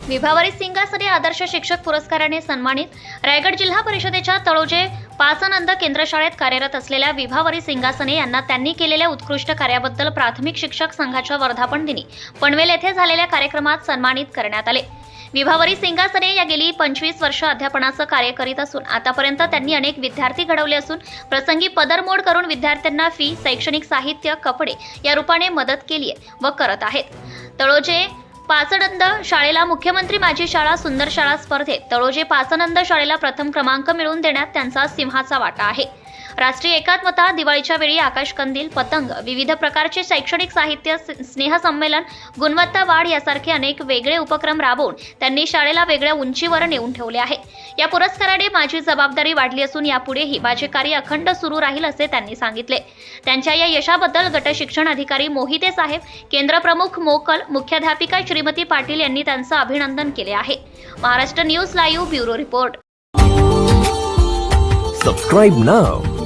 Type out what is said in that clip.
विभावरी सिंगासने आदर्श शिक्षक पुरस्काराने सन्मानित रायगड जिल्हा परिषदेच्या तळोजे पाचानंद केंद्र शाळेत कार्यरत असलेल्या विभावरी सिंगासने यांना त्यांनी केलेल्या उत्कृष्ट कार्याबद्दल प्राथमिक शिक्षक संघाच्या वर्धापन दिनी पनवेल येथे झालेल्या कार्यक्रमात सन्मानित करण्यात आले. विभावरी सिंगासने या गेली पंचवीस वर्ष अध्यापनाचं कार्य करीत असून आतापर्यंत त्यांनी अनेक विद्यार्थी घडवले असून प्रसंगी पदरमोड करून विद्यार्थ्यांना फी शैक्षणिक साहित्य कपडे या रूपाने मदत केली आहे व करत आहेत. तळोजे पाचनंद शाळेला मुख्यमंत्री माझी शाळा सुंदर शाळा स्पर्धेत तळोजे पाचनंद शाळेला प्रथम क्रमांक मिळवून देण्यात त्यांचा सिंहाचा वाटा आहे. राष्ट्रीय एकात्मता दिवाळीच्या वेळी आकाश कंदील पतंग विविध प्रकारचे शैक्षणिक साहित्य स्नेहसंमेलन गुणवत्ता वाढ यासारखे अनेक वेगळे उपक्रम राबवून त्यांनी शाळेला वेगळ्या उंचीवर नेऊन ठेवले आहे. या पुरस्काराने माझी जबाबदारी वाढली असून यापुढेही माझे कार्य अखंड सुरू राहील असे त्यांनी सांगितले. त्यांच्या या यशाबद्दल गट शिक्षण अधिकारी मोहिते साहेब केंद्रप्रमुख मोकल मुख्याध्यापिका श्रीमती पाटील यांनी त्यांचं अभिनंदन केले आहे. Maharashtra news live bureau report. Subscribe now.